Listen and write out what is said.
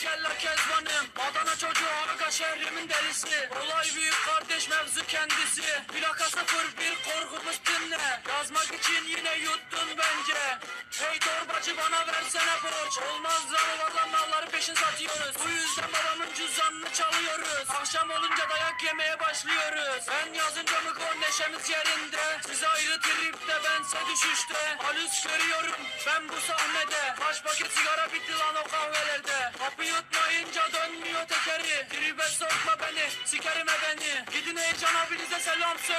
kaçma buraya gel la kezbanım. Adana çocuğu aga şehrimin delisi. Olay büyük kardeş mevzu kendisi. Plaka sıfır bir korkumuz dinle. Yazmak için yine yuttun bence. Hey torbacı bana versene borç. Olmaz zaralarla malları peşin satıyoruz. Bu yüzden babamın cüzdanını çalıyoruz. Akşam olunca dayak yemeye başlıyoruz. Ben yazınca mı neşemiz yerinde. Siz ayrı tripte bense düşüşte. Halüs görüyorum ben bu sahnede Kaç paket sigara bitti lan o kahvelerde. Kapı yutmayınca dönmüyor tekeri. Tribe sokma beni sikerim beni Gidin heyecan abinize selam söyle